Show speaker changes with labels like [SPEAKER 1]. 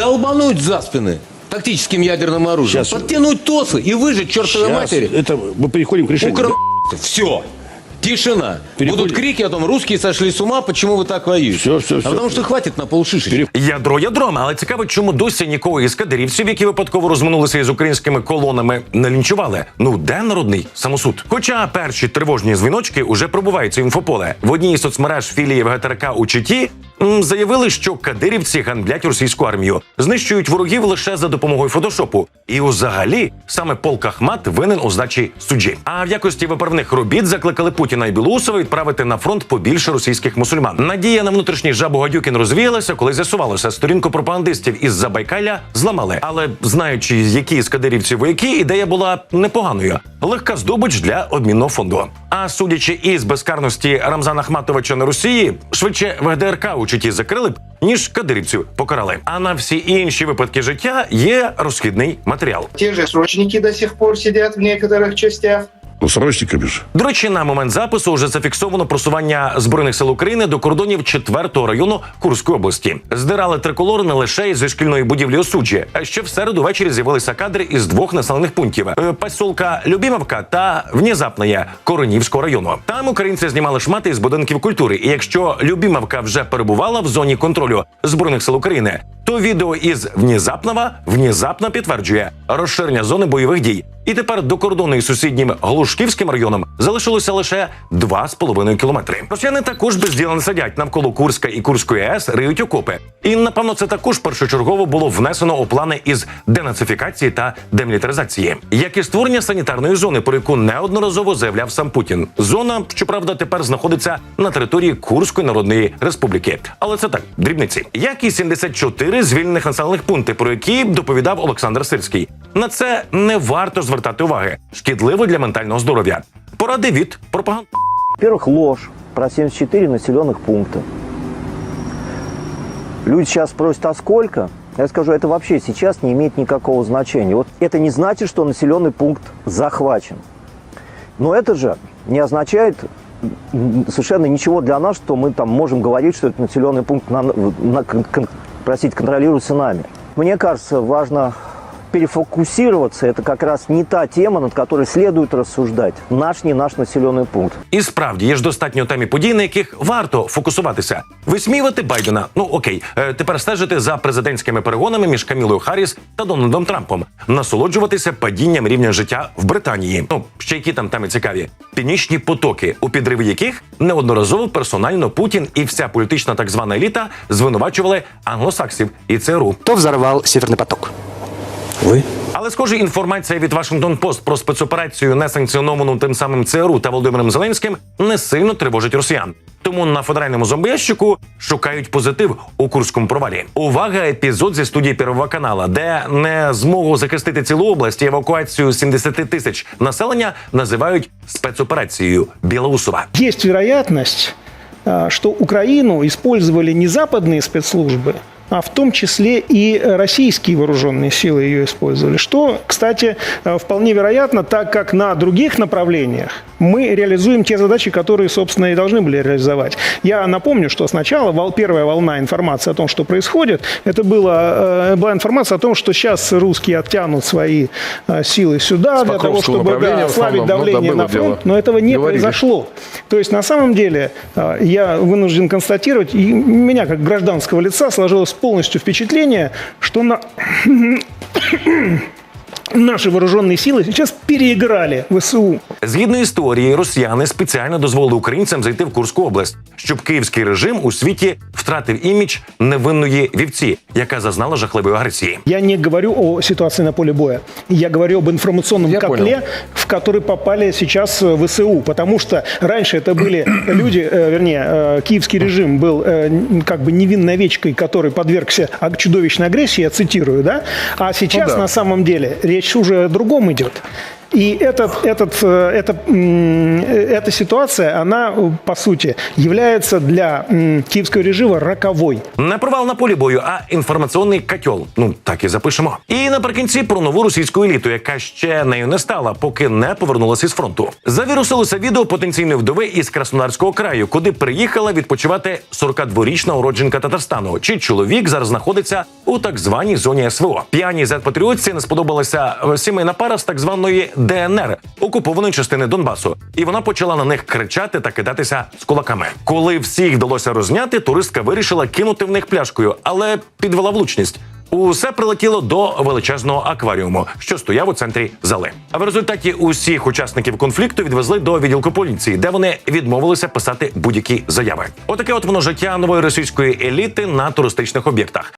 [SPEAKER 1] долбануть за спины тактическим ядерным оружием,
[SPEAKER 2] Сейчас.
[SPEAKER 1] подтянуть ТОСы и выжить к чертовой
[SPEAKER 2] Сейчас
[SPEAKER 1] матери.
[SPEAKER 2] это мы переходим к решению.
[SPEAKER 1] Укра... Все. Тишина.
[SPEAKER 2] Переходим.
[SPEAKER 1] Будут крики о том, русские сошли с ума, почему вы так воюете.
[SPEAKER 2] Всё, всё,
[SPEAKER 1] а
[SPEAKER 2] всё.
[SPEAKER 1] потому что хватит на полшишечки.
[SPEAKER 3] Ядро ядром, але цікаво, чому досі нікого із кадирівців, які випадково розминулися із українськими колонами, не лінчували. Ну де народний самосуд? Хоча перші тривожні дзвіночки уже пробуваються в інфополе. В одній із соцмереж філії ВГТРК у Читі м, заявили, що кадирівці ганблять російську армію, знищують ворогів лише за допомогою фотошопу. І взагалі саме полк Ахмат винен у здачі суджі. А в якості виправних робіт закликали Путіна і Білоусова відправити на фронт побільше російських мусульман. Надія на внутрішній жабу Гадюкін розвіялася, коли з'ясувалося, сторінку пропагандистів із Забайкалля зламали. Але знаючи, які з кадирівців вояки, ідея була непоганою. Легка здобич для обмінного фонду. А судячи із безкарності Рамзана Ахматовича на Росії, швидше в ГДРК у Читі закрили б, ніж кадирівців покарали. А на всі інші випадки життя є розхідний матеріал.
[SPEAKER 4] Ті ж срочники до сих пор сидять в деяких частях.
[SPEAKER 2] Ну, с ростиками же.
[SPEAKER 3] До речі, на момент запису вже зафіксовано просування збройних сил України до кордонів 4-го району Курської області. Здирали триколор не лише зі шкільної будівлі Осуджі, а ще в середу ввечері з'явилися кадри із двох населених пунктів: Е, посілка Любімовка та Внезапне Коронівського району. Там українці знімали шмати із будинків культури. І якщо Любімовка вже перебувала в зоні контролю збройних сил України, то відео із Внезапного внезапно підтверджує розширення зони бойових дій. І тепер до кордону із сусіднім Глушківським районом залишилося лише 2,5 кілометри. Росіяни також без діла не сидять навколо Курська і Курської АЕС риють окопи. І напевно це також першочергово було внесено у плани із денацифікації та демілітаризації, як і створення санітарної зони, про яку неодноразово заявляв сам Путін. Зона, щоправда, тепер знаходиться на території Курської народної республіки. Але це так, дрібниці. Як і 74 звільнених населених пункти, про які доповідав Олександр Сирський. На це не варто звертати уваги. Шкідливо для ментального здоров'я. Поради від пропаганд.
[SPEAKER 5] Во-первых, ложь про 74 населенных пункта. Люди сейчас спросят, а сколько? Я скажу, это вообще сейчас не имеет никакого значения. Вот это не значит, что населенный пункт захвачен. Но это же не означает м, совершенно ничего для нас, что мы там можем говорить, что этот населенный пункт на, на- кон- кон- простите, контролируются нами. Мне кажется, важно перефокусироваться. Это как раз не та тема, над которой следует рассуждать. Наш, не наш населенный пункт.
[SPEAKER 3] І справді є ж достатньо темі подій, на яких варто фокусуватися. Висміювати Байдена. Ну окей, е, тепер стежити за президентськими перегонами між Камілою Харріс та Дональдом Трампом, насолоджуватися падінням рівня життя в Британії. Ну ще які там теми цікаві. Північні потоки, у підриві яких неодноразово персонально Путін і вся політична так звана еліта звинувачували англосаксів і ЦРУ.
[SPEAKER 6] Кто взорвал Северный поток? Вы?
[SPEAKER 3] Але схоже, інформація від Вашингтон Пост про спецоперацію, несанкціоновану тим самим ЦРУ та Володимиром Зеленським, не сильно тривожить росіян. Тому на федеральному зомбоящику шукають позитив у курському провалі. Увага! Епізод зі студії Первого канала, де не змогу захистити цілу область і евакуацію 70 тисяч населення називають спецоперацією Білоусова.
[SPEAKER 7] Есть вероятность, а, что Украину использовали не западные спецслужбы, а в том числе и российские вооруженные силы ее использовали. Что, кстати, э, вполне вероятно, так как на других направлениях мы реализуем те задачи, которые, собственно, и должны были реализовать. Я напомню, что сначала вол- первая волна информации о том, что происходит, это была, э, была информация о том, что сейчас русские оттянут свои э, силы сюда для того, чтобы да, ослабить.
[SPEAKER 8] Ну, да,
[SPEAKER 7] давление
[SPEAKER 8] было
[SPEAKER 7] на фронт,
[SPEAKER 8] дело.
[SPEAKER 7] но этого не
[SPEAKER 8] Говорили.
[SPEAKER 7] произошло. То есть на самом деле э, я вынужден констатировать, и у меня как гражданского лица сложилось полностью впечатление, что на... наши вооруженные силы сейчас переиграли ВСУ.
[SPEAKER 3] Згідно історії, росіяни спеціально дозволили українцям зайти в Курську область, щоб київський режим у світі втратив імідж невинної вівці, яка зазнала жахливої агресії.
[SPEAKER 7] Я не говорю о ситуации на поле боя. Я говорю об информационном
[SPEAKER 8] Я
[SPEAKER 7] котле,
[SPEAKER 8] понял.
[SPEAKER 7] в который попали сейчас э, ВСУ. Потому что раньше это были люди, э, вернее, э, киевский режим был э, н- как бы невинной овечкой, который подвергся аг- чудовищной агрессии, я цитирую, да? А сейчас
[SPEAKER 8] Ну да.
[SPEAKER 7] на самом деле речь уже о другом идет. И этот, этот, э, эта, м, э, эта ситуация, она, э, по сути, является для м, киевского режима роковой.
[SPEAKER 3] Не провал на полі бою, а інформаційний котел. Ну так і запишемо. І наприкінці про нову російську еліту, яка ще нею не стала, поки не повернулася із фронту. Завірусилося відео потенційної вдови із Краснодарського краю, куди приїхала відпочивати 42-річна уродженка Татарстану. Чи чоловік зараз знаходиться у так званій зоні СВО? П'яній зет-патріотці не сподобалася е, сімейна пара з так званої ДНР окупованої частини Донбасу, і вона почала на них кричати та кидатися з кулаками. Коли всіх вдалося розняти, туристка вирішила кинути в них пляшкою, але підвела влучність. Усе прилетіло до величезного акваріуму, що стояв у центрі зали. А в результаті усіх учасників конфлікту відвезли до відділку поліції, де вони відмовилися писати будь-які заяви. Отаке от воно життя нової російської еліти на туристичних об'єктах.